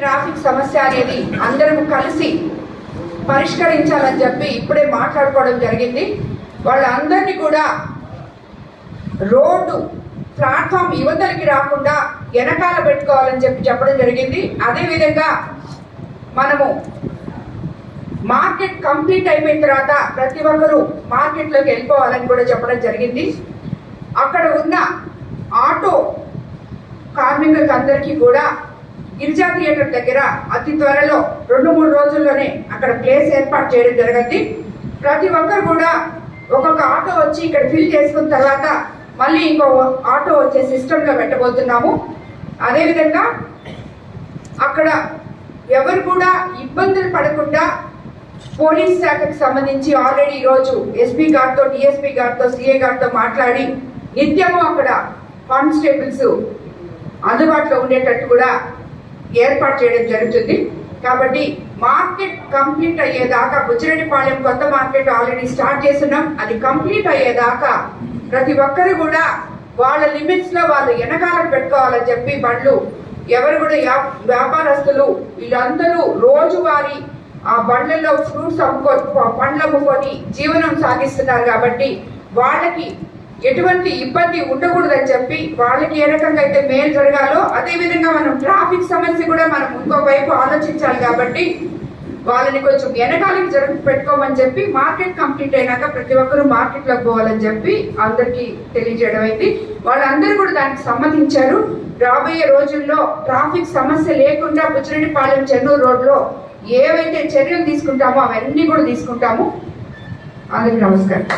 Traffic సమస్య అనేది అందరం కలిసి పరిష్కరించాలని చెప్పి ఇప్పుడే మాట్లాడుకోవడం జరిగింది. వాళ్ళందరినీ కూడా రోడ్డు ప్లాట్ఫామ్ యువతలకి రాకుండా వెనకాల పెట్టుకోవాలని చెప్పి చెప్పడం జరిగింది. అదేవిధంగా మనము మార్కెట్ కంప్లీట్ అయిపోయిన తర్వాత ప్రతి ఒక్కరూ మార్కెట్లోకి వెళ్ళిపోవాలని కూడా చెప్పడం జరిగింది. అక్కడ ఉన్న ఆటో కార్మికులకు అందరికీ కూడా గిరిజా థియేటర్ దగ్గర అతి త్వరలో రెండు మూడు రోజుల్లోనే అక్కడ ప్లేస్ ఏర్పాటు చేయడం జరిగింది ప్రతి ఒక్కరు కూడా ఒక్కొక్క ఆటో వచ్చి ఇక్కడ ఫిల్ చేసుకున్న తర్వాత మళ్ళీ ఇంకో ఆటో వచ్చే సిస్టంలో పెట్టబోతున్నాము. అదేవిధంగా అక్కడ ఎవరు కూడా ఇబ్బందులు పడకుండా పోలీస్ శాఖకు సంబంధించి ఆల్రెడీ ఈరోజు ఎస్పీ గారితో డిఎస్పీ గారితో సిఏ గారితో మాట్లాడి నిత్యము అక్కడ కానిస్టేబుల్స్ అందుబాటులో ఉండేటట్టు కూడా ఏర్పాటు చేయడం జరుగుతుంది. కాబట్టి మార్కెట్ కంప్లీట్ అయ్యేదాకా బుచ్చిరెడ్డిపాళెం కొత్త మార్కెట్ ఆల్రెడీ స్టార్ట్ చేస్తున్నాం. అది కంప్లీట్ అయ్యేదాకా ప్రతి ఒక్కరు కూడా వాళ్ళ లిమిట్స్లో వాళ్ళు వెనకాల పెట్టుకోవాలని చెప్పి బండ్లు ఎవరు కూడా వ్యాపారస్తులు వీళ్ళందరూ రోజువారీ ఆ బండ్లలో ఫ్రూట్స్ అమ్ముకో పండ్లు అమ్ముకొని జీవనం సాగిస్తున్నారు కాబట్టి వాళ్ళకి ఎటువంటి ఇబ్బంది ఉండకూడదని చెప్పి వాళ్ళకి ఏ రకంగా అయితే మేలు జరగాలో అదేవిధంగా మనం ట్రాఫిక్ సమస్య కూడా మనం ఇంకో వైపు ఆలోచించాలి కాబట్టి వాళ్ళని కొంచెం వెనకాలకి జరుగు పెట్టుకోమని చెప్పి మార్కెట్ కంప్లీట్ అయినాక ప్రతి ఒక్కరూ మార్కెట్లోకి పోవాలని చెప్పి అందరికీ తెలియజేయడం అయింది. వాళ్ళందరూ కూడా దానికి సమ్మతించారు రాబోయే రోజుల్లో ట్రాఫిక్ సమస్య లేకుండా బుచ్చిరెడ్డిపాలెం చెన్నూరు రోడ్లో ఏవైతే చర్యలు తీసుకుంటామో అవన్నీ కూడా తీసుకుంటాము. అందరికీ నమస్కారం.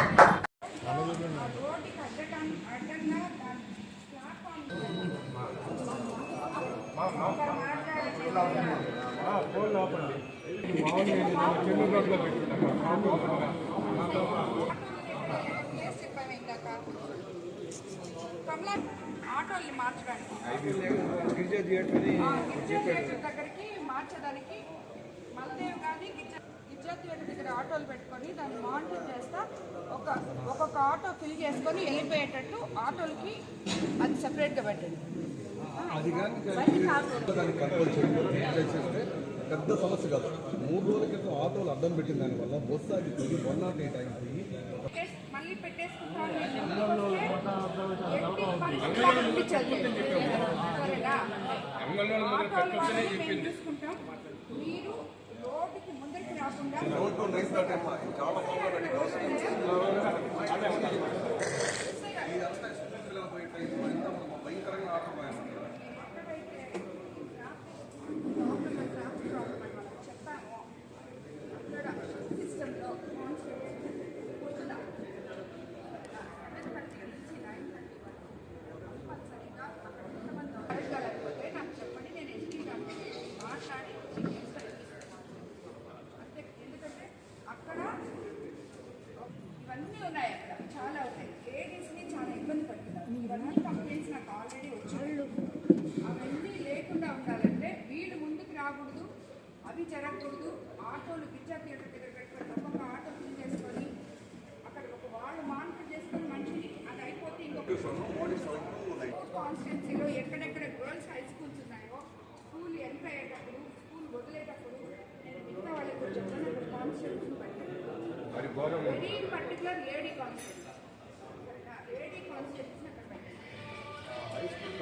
ఆటోల్ని మార్చడానికి గిరిజా థియేటర్ అని థియేటర్ దగ్గరికి మార్చడానికి మల్దేవ్ కానీ గిరిజా థియేటర్ దగ్గర ఆటోలు పెట్టుకొని దాన్ని మానిటర్ చేస్తా ఒక ఒక్కొక్క ఆటో ఫిల్ చేసుకొని వెళ్ళిపోయేటట్టు ఆటోలకి అది సెపరేట్గా పెట్టండి. అది కానీ. దాన్ని కంట్రోల్ చేస్తే పెద్ద సమస్య కాదు. మూడు రోజుల క్రితం ఆటోలు అడ్డం పెట్టిన దానివల్ల బస్సు ఆగిపోయి వన్ నాట్ ఎయిట్ అయిపోయి. మీరు రోడ్డుకి ముందరికి రాకుండా అవి జరగకూడదు. ఆటోలు గిరిజా థియేటర్ దగ్గర పెట్టుకొని ఒక్కొక్క ఆటో ఫిల్ చేసుకొని అక్కడ ఒక వాళ్ళు మానిటర్ చేసుకొని మనిషిని అది అయిపోతే ఇంకొక కాన్స్టిట్యున్సీలో ఎక్కడెక్కడ గర్ల్స్ హై స్కూల్స్ ఉన్నాయో స్కూల్ ఎంటర్ అయ్యేటప్పుడు స్కూల్ వదిలేటప్పుడు నేను మిగతా వాళ్ళకి చెప్తాను అక్కడ కాన్స్టిట్యున్సీ పెట్టాను very particular lady constituency lady constituency అక్కడ పెట్టాను హై స్కూల్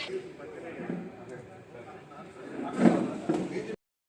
స్కూల్